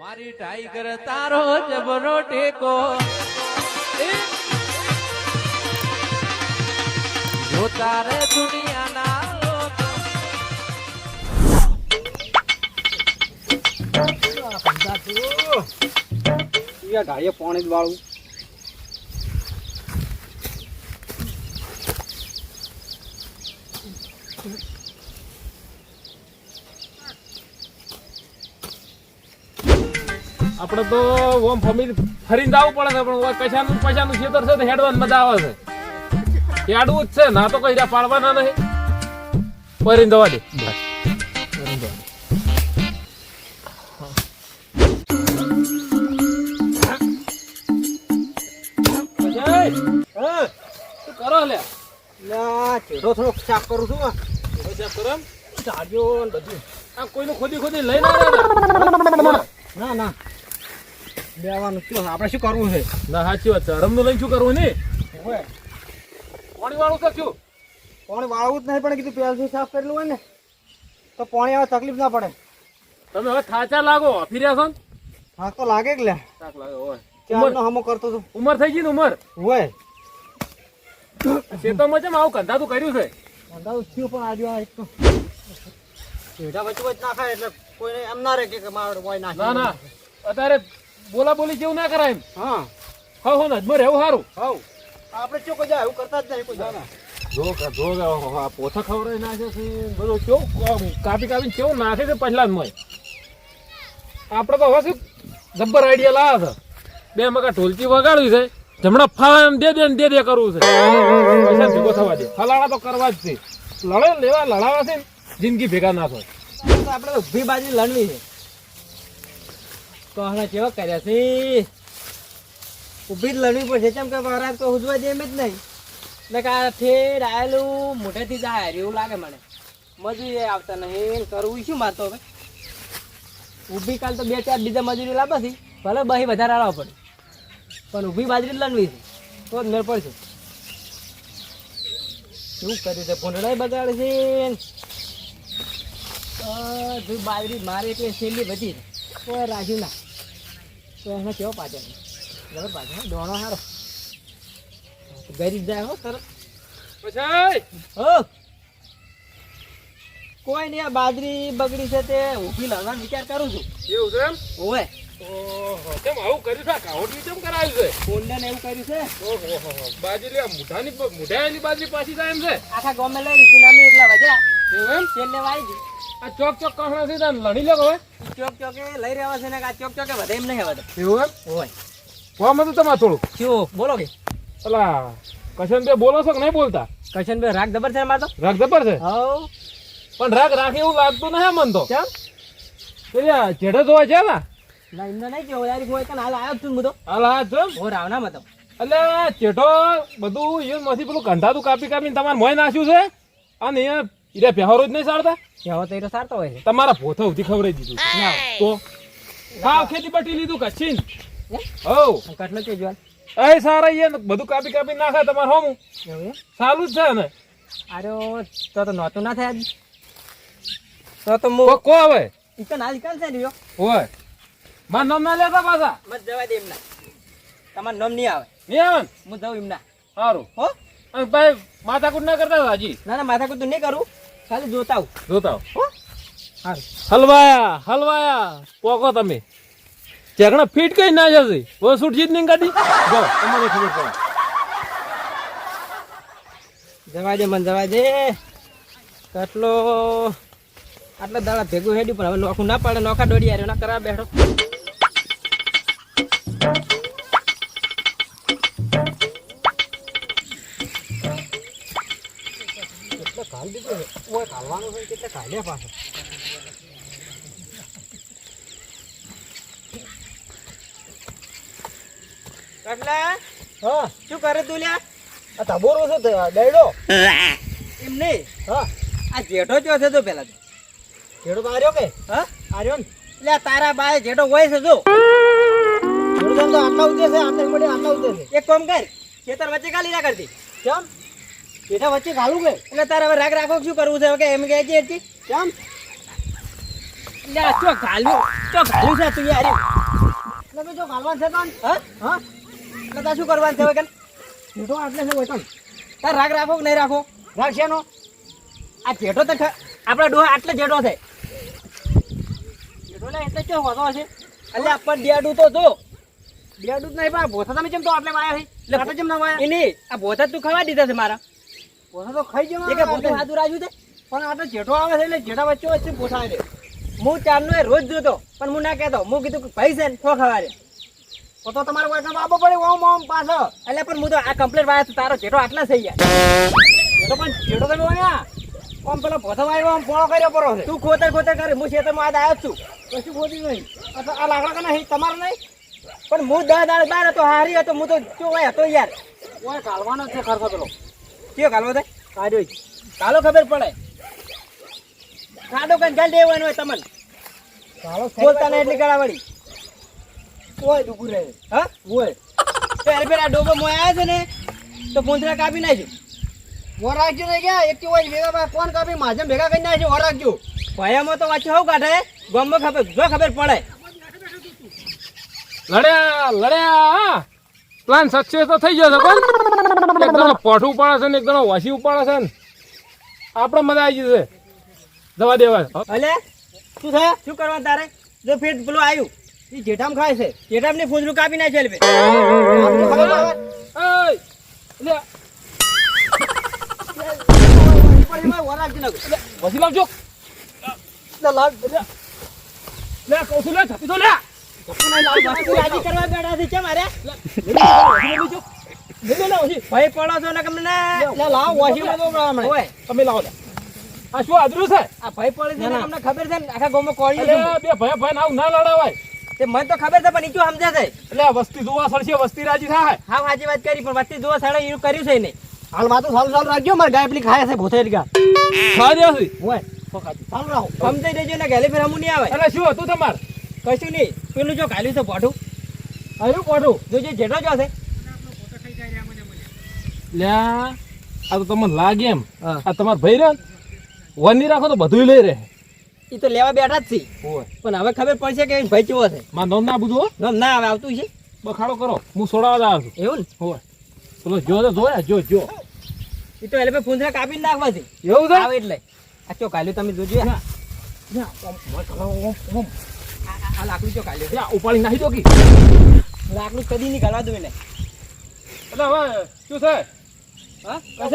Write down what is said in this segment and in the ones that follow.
મારી ટાઈગર તારો જબરો ટેકો! જો તારે દુનિયાના ગાડીએ પાણી જ વાળું આપણે તો ઓમ ફમી ફરીને જવું પડે છે, પણ પૈસાનું પૈસાનું ખેતર છે તો હેડવાન મજા આવે છે. હેડવું જ છે, ના તો કઈ પાડવાના નહીં. ફરીને જવા દે. કરો લે ચેડો થોડોક સાફ કરું છું? ઝાડીઓ બધું કોઈનું ખોદી ખોદી લઈને ના ના. બેવાનું શું આપણે શું કરવું છે? ના સાચી વાત છે. રમનું લઈને શું કરવું ને? પાણી વાળું તો શું? પાણી વાળવું જ નહીં પણ કીધું પહેલથી સાફ કરેલું હોય ને તો પાણી આવે તકલીફ ના પડે. તમે હવે થાચા લાગો ફીર્યા છો ને? હા તો લાગે કે લે. થાક લાગે હોય ચારનો હમો કરતો હતો. ઉમર થઈ ગઈ ને ઉંમર? હોય ખેતરમાં ચેમ આવું કંધાતું કર્યું છે? અંદાજ થયું પણ આજુ આ એક તો. પેઢા વચ્ચે વચ્ચે ના ખાય એટલે કોઈ એમ ના રહે કે મારે ના ના. અત્યારે બોલા બોલી જેવું ના કરાય એમ. હા. હા હો ને અજમર એવું સારું હવ. આપણે શું કોઈ જાય એવું કરતા જ નહીં કોઈ જાય જો જો પોથા ખવડાવી નાખે છે. બધું કેવું કાપી કાપીને કેવું નાખે છે પહેલા જ મોય આપણે તો હવે શું આઈડિયા લાવ્યા છે. બે મગા ઢોલકી વગાડવી છે. જમણા ફાળા એમ દે દે દે દે કરવું છે. પૈસા ભેગો થવા દે. ફલાણા તો કરવા જ છે. લડે લેવા લડાવા છે ને જિંદગી ભેગા ના થાય. તો આપણે ઊભી બાજી લડવી છે. તો હમણાં કેવા કર્યા છે? ઊભી જ લણવી પડશે. કેમ કે વરાત તો ઉજવા એમ જ નહીં. એટલે કા ઠેર આવેલું મોઢેથી જાય, એવું લાગે મને. મજૂરી આવતા નહીં કરવું શું મારતો હવે ઊભી કાલ તો બે ચાર બીજા મજૂરી લાવવા છે. ભલે બહી વધારે આવવા પડે. પણ ઊભી બાજરી લણવી છે. તો જ મેળ પડશે. શું કર્યું છે? ભૂંડળાય બગાડે છે. બાજરી મારે એટલે છેલ્લી બધી છે. કોઈ રાખ્યું ના. તો એને કેવો પાછળ જબર પાછળ હો, દોણો સારો ગરીબ જાય હો તરત પછી હો. કોઈ નહીં આ બાદરી બગડી છે તે ઊભી લાવવાનો વિચાર કરું છું. એવું છે એમ? ઓવે. ઓહો કેમ આવું કર્યું છે? કાવડિયું કેમ કરાવ્યું છે? કોંડન એવું કર્યું છે? ઓહો બાજરી આ મુઠાની મુઠાની બાજરી પાછી જાય એમ છે? આખા ગમે લઈ લીધી નામી એકલા વધ્યા. એવું એમ? આ ચોક ચોક કહણા થી તને લડી લે હવે? ચોક ચોકે લઈ રહ્યા છે ને આ ચોક ચોકે વધે એમ નહીં વધે એવું એમ? હોય. કોમ હતું તમારે થોડું શું? બોલો કે. અલા કશન બે બોલો છો કે નહીં બોલતા? કશનભાઈ રાગ દબર છે મારતો રાગ દબર છે? હવ પણ રાગ રાખે એવું લાગતું નહીં મન તો. કેમ? પેલા જેઠે જોવા છે ને ના એમને નહીં કે યાર કોઈ કાન હાલ આવ્યો છું હું તો. હાલ હા છું હું રાવના મતો. એટલે ચેઠો બધું એ માંથી પેલું કંધાતું કાપી કાપીને તમારે મોય નાખ્યું છે? અને અહીંયા ઈરા પહેરો જ નહીં સારતા? કેવો તો ઈરો તો સારતો હોય છે. તમારા ભોથો ઉધી ખવરાઈ દીધું ના. તો? હા ખેતી બટી લીધું કચ્છી હે? હવ. કટલો કે જોલ એ સારા યે બધું કાપી કાપી નાખા તમાર હોમું. સાલું સારું જ છે ને અરે તો તો નહોતું ના થાય આજ. તો તો કો હું કો હવે? ઈ તો નાલ કાલ છે રહ્યો ઓય માર નામ ના લેતા પાછા? મત જવા દે એમના. તમાર નામ નહીં આવે. નહીં આવે હું જાઉં એમના. સારું હો? અને ભાઈ માથાકૂટ ના કરતા હાજી? ના ના માથા તો નહીં કરું. ખાલી જોતા આવું જોતા આવો. હલવાયા હલવાયા. પોકો તમે. ચેકણા ફીટ કઈ ના જશે. વો સૂટ જીત નહીં કાઢી જો તમારે ખબર પડે. જવા દે મને જવા દે. કટલો? આટલા દાડા ભેગું હેડ્યું પણ હવે નોખું ના પડે નોખા દોડી આવ્યો ના કરા બેઠો. કાલ દીધો ઓય કાલવાનું છે કેટલે કાલ્યા પાછો. કટલા હા. શું કરે તું લ્યા? આ તબોરો શું થયો ડેડો. એમ નહીં? હા. આ જેઠો ચો છે તો પેલા જેઠો તો આર્યો કે? હા? આર્યો ને? એટલે તારા બાએ જેઠો હોય છે જો. જેઠો તો આટલા ઉતરે છે આટલા ઉતરે છે. એક કામ કર ખેતર વચ્ચે ખાલી ના કરતી. કેમ? જેઠા વચ્ચે ઘાલું કે એટલે તારે હવે રાગ રાખો શું કરવું છે? કે એમ કે છે કેમ? લે તો ઘાલું તો ઘાલું છે તું યાર એટલે જો ગાલવાન છે કોણ હા? હા? એટલે તાર શું કરવાનું છે કે? જેઠો આટલે છે વચન તાર રાગ રાખો કે નહીં રાખો? રાગ નો આ જેઠો તો આપણા ડોહા આટલે જેઠો છે. જેઠો લે એટલે કેવો હોતો હશે? એટલે આપણ ડેડું તો જો. ડેડું જ નહીં પણ ભોથા તમે કેમ તો આટલે વાયા છે? એટલે કેમ ના વાયા? એની આ ભોથા તું ખાવા દીધા છે મારા. ભોથા તો ખાઈ જવા કે ભોથા હાથું રાજુ છે. પણ આ તો જેઠો આવે છે એટલે જેઠા વચ્ચે વચ્ચે ભોથા આવે હું ચારનો એ રોજ જોતો પણ હું ના કહેતો. હું કીધું કે ભાઈ છે ને ખવા રે. તો તો તમારે કોઈ બાબો પડે ઓમ ઓમ પાછો. એટલે પણ હું તો આ કમ્પ્લેટ વાયા તો તારો જેઠો આટલા થઈ ગયા. જેઠો પણ જેઠો તમે વાયા ઓમ પેલો ભોથો વાયો આમ પોળો કર્યો પરો છે. તું ખોતર ખોતર કરે હું ખેતરમાં આજ આવ્યો છું. કશું ખોતી નહીં. આ તો આ લાકડા કે નહીં તમારે નહીં? પણ હું દસ દાડ બાર હતો હારી હતો હું તો ચોવાય હતો યાર. ઓય કાલવાનો છે ખરખો પેલો કયો કાલો થાય કાઢ્યો કાલો ખબર પડે. કાઢો કઈ ગાલ દેવાનો હોય તમને. બોલતા નહીં એટલી ગળાવાળી. ઓય ડૂબું રહે. હા? ઓય. તો યાર પેલા ડોબો મોય છે ને તો પૂંછડા કાપી નાખજો વર રાખજો ને ગયા એક હોય ભેગા ભાઈ ફોન કાપી? માજમ ભેગા કરી નાખજો વર રાખજો. ભયામાં તો વાંચી હોવ કાઢે ગમમાં ખબર જો ખબર પડે. લડ્યા લડ્યા પ્લાન સક્સેસ તો થઈ ગયો છે પણ એક જણો પોઠું ઉપાડે છે ને એક જણો વાસી ઉપાડે છે ને. આપણે મજા આવી જશે. દવા. દેવા અલે શું થાય? શું કરવા તારે? જો ફેર પેલું આવ્યું એ જેઠામ ખાય છે. જેઠામ ને ફૂંજરું કાપી નાખે લે, વસી લાવજો. લે છું લે. છપી તો લે. કરવા બેઠા છે. કેમ અરે? ભાઈ પડો છો ને તમને? લાવ વોશિંગ ઓય તમે લાવો આ શું આદરું છે? આ ભાઈ પડે છે ને તમને ખબર છે ને આખા ગામમાં કોળી અરે, બે ભાઈ ભાઈ આવું ના લડાવાય. તે મને તો ખબર છે પણ ઈ શું સમજે છે? એટલે વસ્તી જોવા સડશે વસ્તી રાજી થાય. હા સાચી વાત કરી પણ વસ્તી જોવા સાડે એવું કર્યું છે નહીં. હાલ વાતો સારું સારું રાખજો મારે ગાય પેલી ખાય છે ભૂતેરી ગા. ખા દે છે. ઓય સારું રાખો સમજાઈ દેજો ને ગેલે ફેર હમું નહીં આવે. એટલે શું હતું તમારે? કશું નહીં. પેલું જો કાલ્યું છે પોઠું. આવ્યું પોઠું? જે જેઠો જો છે લ્યા આ તો તમને લાગે એમ. આ તમારા ભાઈ રહ્યો વની રાખો તો બધું લઈ રહે. એ તો લેવા બેઠા જ છે. પણ હવે ખબર પડશે કે ભાઈ ચેવો છે. માર નામ ના બધું હો. ના આવે આવતું છે. બખાડો કરો. હું સોડાવા જ છું. એવું ને? ઓય. પેલો જો તો જોયા જો જો એ તો એટલે ફૂંદરા કાપીને નાખવા છે. એવું છે? આવે એટલે. આ ચો કાલ્યું તમે જોજો ના. આ- આ લાકડું ચો કાલ્યું લ્યા, ઉપાડી નાખી દો કી. લાકડું કદી નહીં ગાળવા દો એને. એટલે હવે શું છે? હા? તો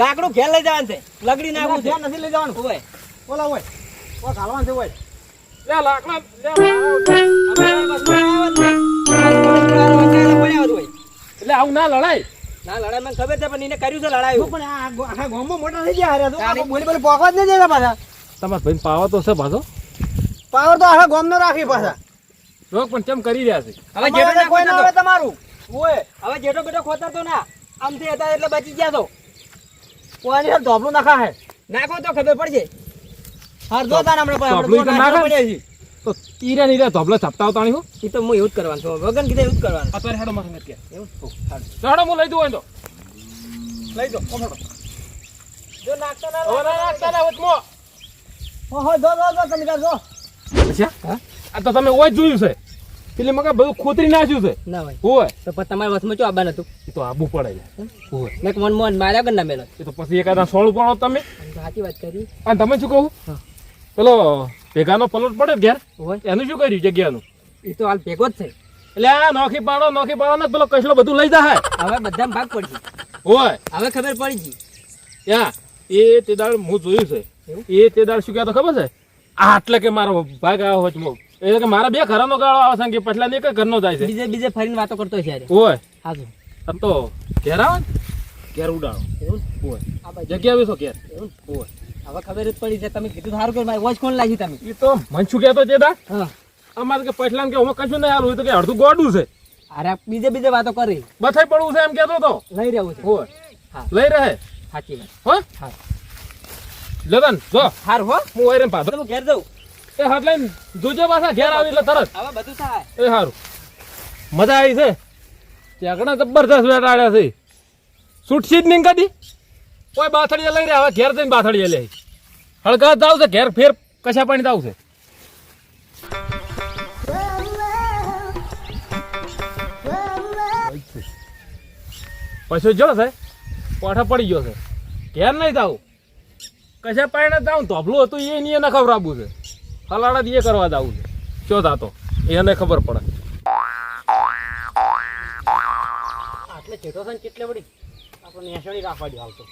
લાકડું ઘેર લઈ જવાનું છે. લગડી નાખવું છે. નથી લઈ જવાનું. હોય ઓલા હોય ઓ ગાલવાનું છે હોય લાકડા એટલે આવું ના લડાય. ના લડાઈ મને ખબર છે પણ એને કર્યું છે લડાયું. પણ આ આખા ગામમાં મોટા થઈ ગયા હારે બોલી બોલી પોકવા જ નહીં જાય પાછા. તમારા ભાઈ પાવર તો છે પાછો. પાવર તો આખા ગામનો રાખી પાછા. રોક પણ કેમ કરી રહ્યા છે? હવે જેઠો કોઈ ના આવે તમારું. ઓય હવે જેટો બેટો ખોતા તો ના. આમથી હતા એટલે બચી ગયા તો. કોની હાલ ધોબલું નાખા હે નાખો તો ખબર પડશે. હાર દો તાન આપણે પણ ધોબલું આપણે તો નાખે? પડ્યા છીએ. તો ઈરા નીરા ધોબલા છપતા આવતા નહીં હો. ઈ તો હું એવું જ કરવાનું છું. વગન કીધે એવું જ કરવાનું. અત્યારે હેડો મારે નથી એવું હેડો હું લઈ દઉં હોય તો. લઈ દો કોમ હેડો. જો નાખતા ના નાખતા ના વચમાં. હો હો દો દો દો તમે જો પછી આ તો તમે ઓય જોયું છે. પેલી મગા બધું ખોતરી નાખ્યું છે. ના ભાઈ. હોય તો પછી તમારા વસમાં ચો આબા હતું? એ તો આબુ પડે છે હોય મેં મન મન માર્યા કર ના મેલો. એ તો પછી એકાદા સોળું પડો તમે. સાચી વાત કરી. અને તમે શું કહું. પેલો ભેગાનો પલોટ પડે ઘેર? હોય એનું શું કર્યું જગ્યાનું? એ તો હાલ ભેગો જ છે. એટલે આ નોખી પાડો નોખી પાડો ને પેલો કસલો બધું લઈ જાય. હવે બધા ભાગ પડશે હોય હવે ખબર પડી ગઈ. ત્યાં એ તે દાડ હું જોયું છે? એ તે દાડ શું કહેતો ખબર છે? આટલે કે મારો ભાગ આવ્યો વચમાં એટલે કે મારા બે ઘરનો ગાળો આવે છે કે પછલા ને એક ઘરનો જાય છે. બીજે બીજે ફરીને વાતો કરતો છે હોય. હાજુ તો ઘેર આવે ઘેર ઉડાડો. બાજુ. જગ્યા વિસો ઘેર? ઓય હવે ખબર જ પડી છે તમે કીધું સારું કે મારી વોચ કોણ લાગી તમે? એ તો મન શું કહેતો છે દા હા. અમારે કે પછલા કે હું કશું નહીં હાલું તો કે અડધું ગોડું છે. અરે બીજે બીજે વાતો કરી. બથાઈ પડવું છે એમ કહેતો તો. લઈ રહ્યો છે. ઓય હા. લઈ રહે. સાચી વાત. હો? હા. લગન જો. હાર હો. હું વાયરે પાછો હું ઘેર જઉં. એ હાથ લઈને જોજો પાછા ઘેર આવી એટલે તરત. હવે બધું થાય. એ સારું મજા આવી છે? ત્યાં જબરદસ્ત વેટાડ્યા છે. છૂટશી જ નહીં કદી? કોઈ બાથડીએ લઈ રહ્યા હવે ઘેર જઈને બાથડીએ લઈ હળગા જ આવશે ઘેર ફેર કશા પાણી છે. પછી જો છે પાઠા પડી ગયો છે. ઘેર નહીં જાવ કશા પાણી જાઉં ધોબલું હતું એ એને ખવડાવવું છે. હલાડા એ કરવા જવું છે. ચો થાતો એને ખબર પડે. આટલે છેટો છે ને કેટલે વળી આપણે નેસડી રાખવા દે હાલતો.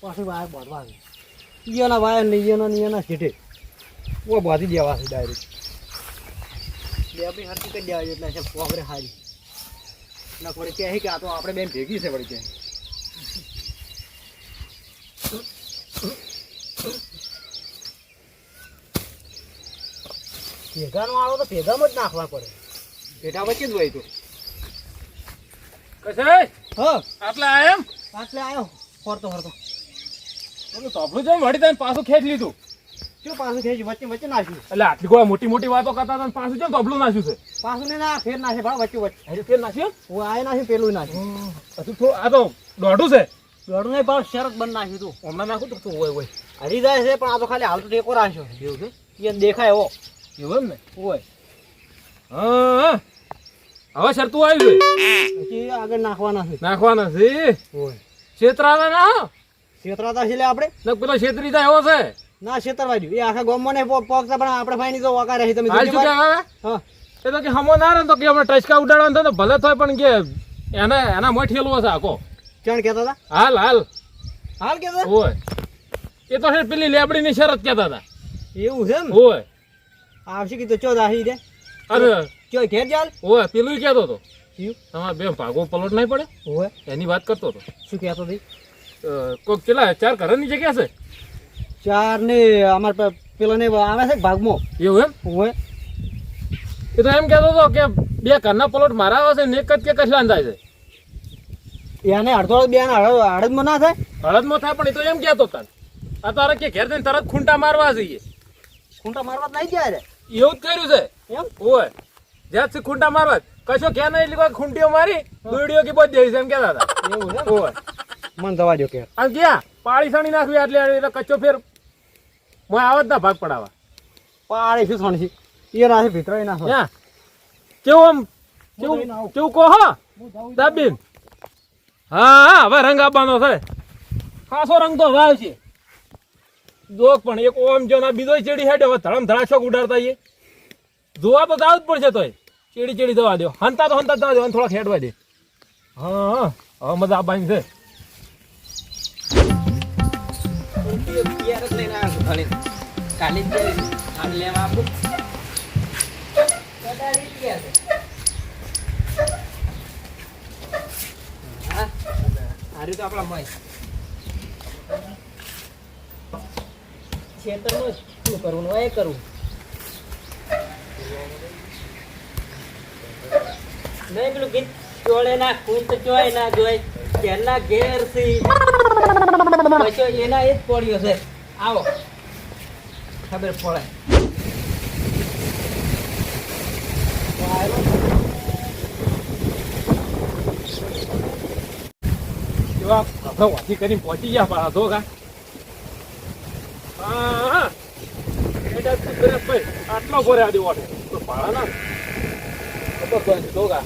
પાછું વાયર બાંધવા ઈયોના વાયર ને ઈયોના ને ઈયોના છેટે ઓ બાંધી દેવા છે ડાયરેક્ટ બે બી હરકી કરી દેવા એટલે છે પોગરે હારી. ના વળી કહે કે આ તો આપણે બેન ભેગી છે વળી કે. ભેગાનો આવો તો ભેગામાં જ નાખવા પડે. ભેગા વચ્ચે જ હોય તો. કશે હા. આટલે આયો એમ? આટલે આવ્યો ફરતો ફરતો. ઓલું છે જેમ વળી તને પાછું ખેંચ લીધું. શું પાછું ખેંચી વચ્ચે વચ્ચે નાખ્યું. એટલે આટલી કોઈ મોટી મોટી વાતો કરતા હતા પાછું જેમ ધોબલું નાખ્યું છે? પાછું ને ના ફેર નાખે ભાઈ વચ્ચે વચ્ચે. હજી ફેર નાખ્યું હું આય નાખ્યું પેલું નાખ્યું. હજુ થોડું આ તો દોઢું છે. દોડું નહીં ભાવ શરત બંધ નાખ્યું તું. હમણાં નાખું તો તું હોય હોય. હરી જાય છે પણ આ તો ખાલી હાલ તો ટેકો રાખ્યો. એવું છે? દેખાય એવો એવું એમ ને? ઓય હા હવે શરતું આવ્યું છે પછી આગળ નાખવાના છે. નાખવાના છે? ઓય છેતરાના ના છેતરાતા છે લે આપણે? ને પેલો છેતરી જાય એવો છે. ના છેતરવા દ્યું. એ આખા ગોમ ને પોગતા પણ આપણે ફાઈની તો વકા રહી તમે હા. એ તો કે હમો ના રહે તો કે આપણે ટચકા ઉડાડવાનું થાય તો ભલે થાય પણ કે એને એના મઠેલો છે આખો. ચણ કહેતા હતા? હાલ હાલ. હાલ કહેતા હોય. એ તો છે પેલી લેબડીની શરત કહેતા હતા. એવું છે ને હોય. આવશે કીધું ચો દાહી દે? અરે. ચો ઘેર ચાલ. ઓય પેલું કહેતો હતો. તમારે બે ભાગો પલોટ નહીં પડે? ઓય. એની વાત કરતો હતો. શું કહેતો ભાઈ કોક કેટલા ચાર ઘરની જગ્યા છે? ચાર ને અમાર પેલા ને આવે છે ભાગમાં? એવું એમ? ઓય. એ તો એમ કહેતો હતો કે બે ઘરના પલોટ મારા આવે છે ને એક જ કે કશલા થાય છે? એને અડધો બે હળદમાં ના થાય? હળદમાં થાય પણ એ તો એમ કહેતો હતા આ તારે કે ઘેર જઈને તરત ખૂંટા મારવા જઈએ. ખૂંટા મારવા જ નહીં જાય રે. એવું જ કર્યું છે? એમ? ઓય જ્યાં સુધી ખૂંટા મારવા. કશો ક્યાં નહીં એટલી વાર ખૂંટીઓ મારી દોડીઓ કે બધી છે એમ કહેતા હતા. એવું છે ઓય. મન થવા દો કે. આ ગયા પાળી સણી નાખવી એટલે એટલે કચ્ચો ફેર મોય આવત ના ભાગ પડાવા. પાળી શું સોણસી એ રાશે ભીતરો નાખો ત્યાં કેવું આમ? કેવું કેવું કહો હા? દાબીન. હા હા હવે રંગ આપવાનો છે. ખાસો રંગ તો હવે આવશે. જોક પણ એક ઓમ જો ના બીજો ચેડી હેડે, હવે ધડમ ધડાશોક ઉડાડતા એ જોવા તો જાવ જ પડશે તોય. ચેડી ચેડી દવા દો હંતા તો હંતા દવા દો અને ખેડવા દે. હા હા, મજા આપવાની છે. તો આપણા મય. ખેતરમાં શું કરવું એ કરવું? નહીં પેલું ચોળે ના ચોય ના જોય આવો. ખબર પડે. એવા આપણે વાથી કરીને પહોંચી ગયા, પાછો કા. હા તું કરે ભાઈ આટલો ભરે આદી વાટે તો ભાડા ના ખબર પડે જો કા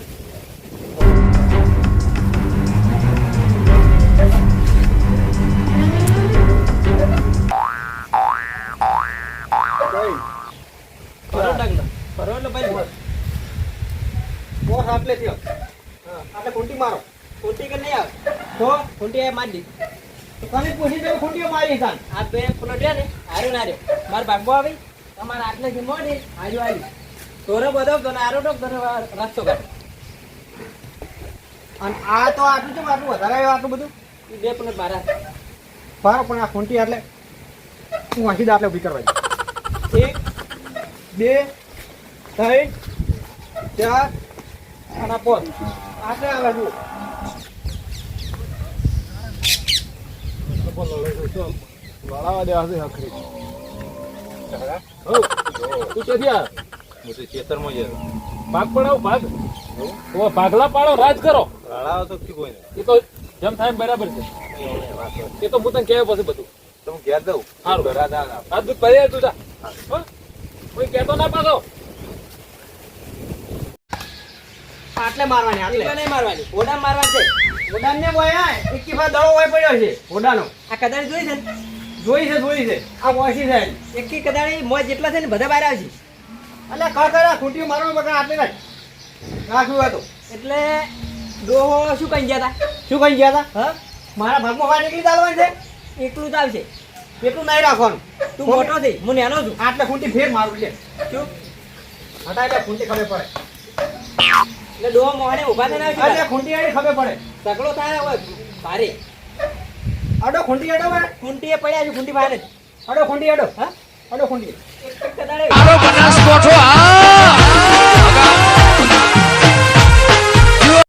બોસ આટલે થયો હા આટલે ખૂંટી મારો ખૂંટી કે નહીં આવે તો ખૂંટી મારી દીધી તો તમે પૂછી દો ખૂંટીઓ મારી તાન આ બે રહ્યા ને? હાર્યો ના રહ્યો મારો ભાગવો આવી? તમારે આટલેથી મોડી હાર્યો આવી તોરે બધો તને આરો ટોક તને રસ્તો કાઢ. અને આ તો આટલું છે આટલું વધારે આવ્યું આટલું બધું? બે પ્લોટ મારા. ફારો પણ આ ખૂંટી એટલે હું વાંચી દે આપણે ઊભી કરવા એક બે ત્રણ ચાર અને પોત આટલે આવે જુઓ. લડાવા દેવા છે હખરી હો તું ક્યાંથી આ હું તો ખેતરમાં જ. ભાગ પડાવ ભાગ તો ભાગલા પાડો રાજ કરો. રાડાઓ તો કી કોઈ એ તો જેમ થાય બરાબર છે. એ તો હું તને કહેવું પછી બધું. તમે ઘેર દઉં સારું. ઘરા દા ના. આ દૂધ ભરી તું જા. કોઈ કહેતો ના પાછો આટલે મારવાની આટલે નહીં મારવાની. ઓડા મારવાની છે. ઓડાન ને બોય આ એકી ફા દડો હોય પડ્યો છે. ઓડાનો. આ કદાચ જોઈ છે. ને જોઈ છે જોઈ છે. આ વાસી છે. એકી કદાચ મોય જેટલા છે ને બધા બહાર આવશે. એટલે કા કરે ખૂંટી મારવા બગા આટલે રાખ રાખ્યું હતું એટલે ડોહો શું કહી ગયા હતા શું કહી ગયા હતા હા? મારા ભાગમાં વાર નીકળી ચાલવાની છે? એકલું જ આવશે. એટલું નહીં રાખવાનું. તું મોટો થઈ હું નેનો છું. આટલે ખૂંટી ફેર મારું છે. શું? હટા એટલે ખૂંટી ખબર પડે. એટલે ડોહો મોહને ઊભા થઈને ખૂંટી આડી ખબર પડે. તકલો થાય હોય ભારે. અડો ખૂંટી અડો ભાઈ. ખૂંટી એ પડ્યા છે ખૂંટી બહાર જ. અડો ખૂંટી અડો હા? અડો ખૂંટી. બનાસ કોઠો કદાડે